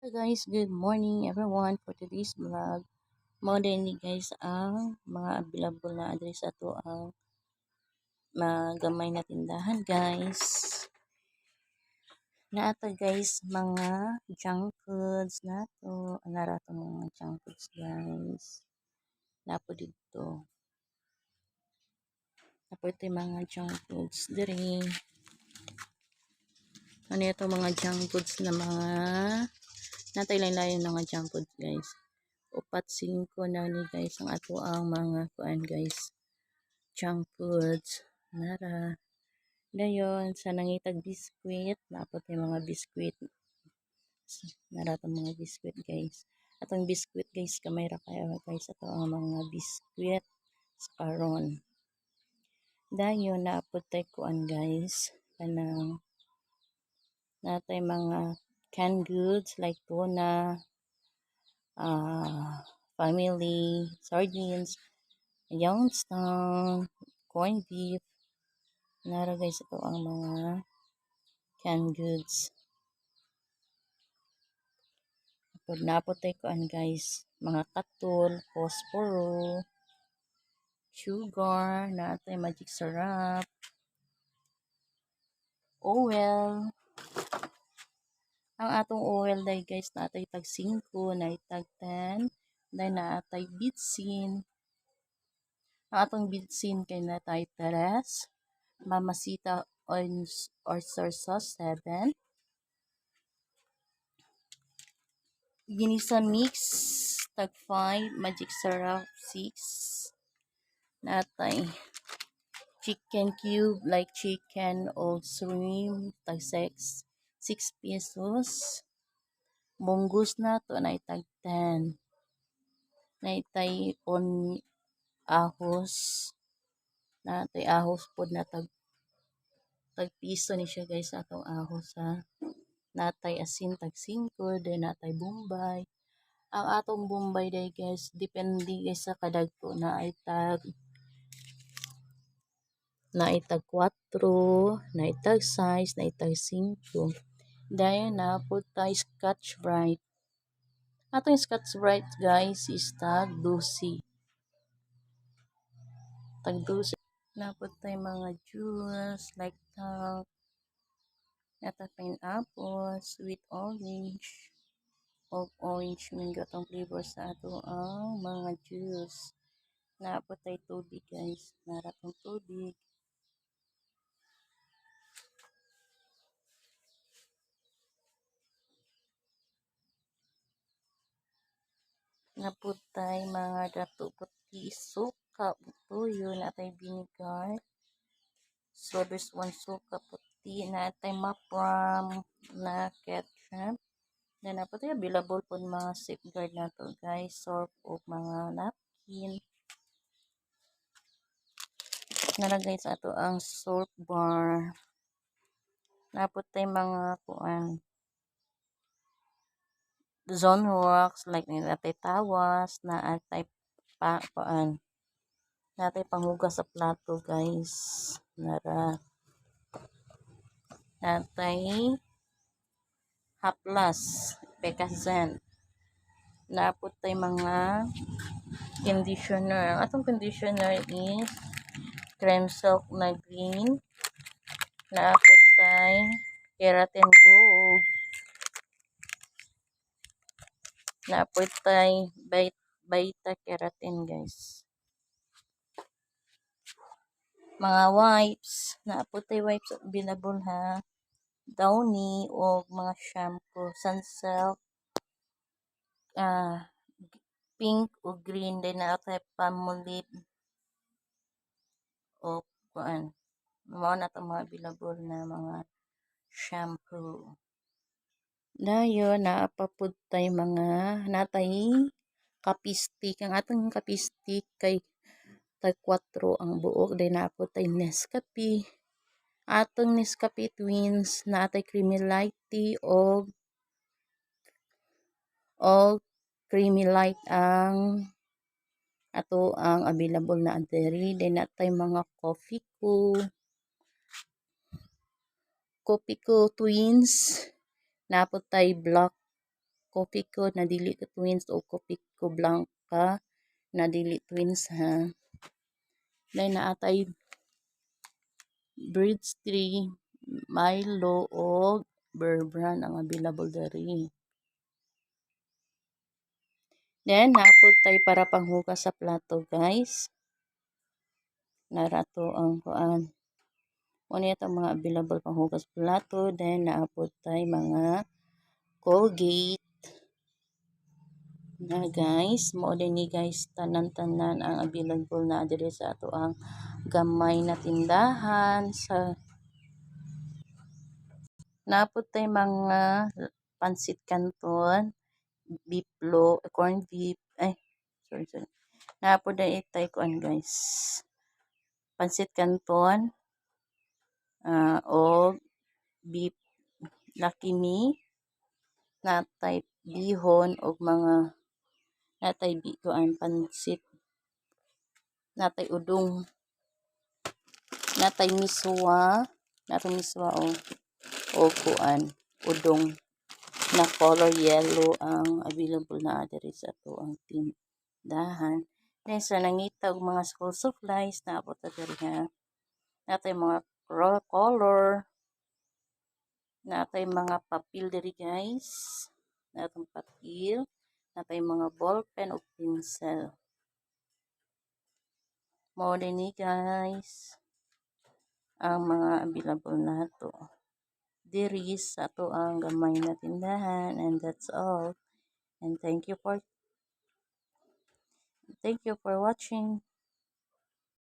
Hi guys, good morning everyone for today's vlog. Din ni guys ang mga available na address ato ang magamay na tindahan guys. Naata guys mga junk foods nato. Anara to mga junk foods guys. Napo dito. Napo ito yung mga junk foods diri. Ano ito mga junk foods na mga natay ng mga junk foods guys. Upat 5 na ni guys ang ato ang mga kuan guys. Junk foods nara. Dayon sa nangitag biskwit napot yung mga biskwit. Nara tong mga biskwit guys. Atong biskwit guys kamay ra kayo guys. Ato ang mga biskwit karon dayon naapot tay kuan guys. Kanang natay mga canned goods like tuna uh, family, sardines, Youngstown, corned beef. Nara guys ito ang mga canned goods. Pag napotay ko an guys, mga katol, posporo, sugar, natay magic syrup, oil, ang atong oil dai guys natay tag 5, natay tag 10, dai natay bitsin. Ang atong bitsin kay natay teres, mamasita on oyster sauce 7. Ginisa mix tag 5, magic syrup 6. Natay chicken cube like chicken or shrimp tag 6 6 pesos. Munggus na to na itag 10. Na itay on ahos. Na itay ahos pod na tag tag piso ni siya guys atong ahos ha. Natay asin tag 5, then natay bombay. Ang atong bombay day guys, depende guys sa kadagko na ay tag na itag 4, na itag 6, na itag 5. Dahil na po tayo Scotch Brite. Atong Scotch Brite guys is tag 12. Tag 12. Na po tayo mga juice like tag nata pineapple, sweet orange, o orange mango tong flavor sa ato ang mga juice. Na po tayo tubig guys. Nara tong tubig. naputay mga dato puti suka tuyo natay vinegar sodas one suka puti natay mapram na ketchup then naputay available po mga safeguard nato guys soap o mga napkin. Nalagay sa ato ang soap bar. Naputay mga kuan zone rocks like natay tawas na atay pa paan natay panghugas sa plato guys. Nara natay haplas pekazen napot tay mga conditioner. Atong conditioner is cream silk na green. Napot tay keratin gold Napoy tay beta keratin guys. Mga wipes. Napoy tay wipes available ha. Downy o mga shampoo. Sunsilk. Ah, pink o green. Then na tay palmolive. O kuan. Mga na mga available na mga shampoo. Dayon naapapud tay mga natay kapistik. Ang atong kapistik kay tay 4 ang buok day naapod tay Nescafe. Atong Nescafe Twins na atay creamy light tea o o creamy light ang ato ang available na dairy then natay mga coffee ko. Coffee ko twins napot tay black ko na dili ko twins o coffee ko blanca na dili twins ha. Then naatay Bridge 3, Milo o Bear ang available diri. Then, napod tayo para panghugas sa plato, guys. Narato ang kuan. Muna ito mga available panghugas plato. Then, naapod tayo mga Colgate. Na guys, mo din ni guys tanan-tanan ang available na diri sa ato ang gamay na tindahan sa Napod tay mga pansit canton, beef corn beef, ay, sorry, sorry. Napod na itay kuan guys. Pansit canton, uh, o beef me, natay bihon o mga natay bi kuan pansit, natay udong, natay miswa, natay miswa o o kuan udong. Na color yellow ang available na diri sa ato ang tindahan. Then sa nangita og mga school supplies na abot na diri ha. Natay mga ro- color. Natay mga papel diri guys. Natay papel, natay mga ball pen o pencil. Din ni guys. Ang mga available nato diri sa ato ang gamay na tindahan and that's all. And thank you for thank you for watching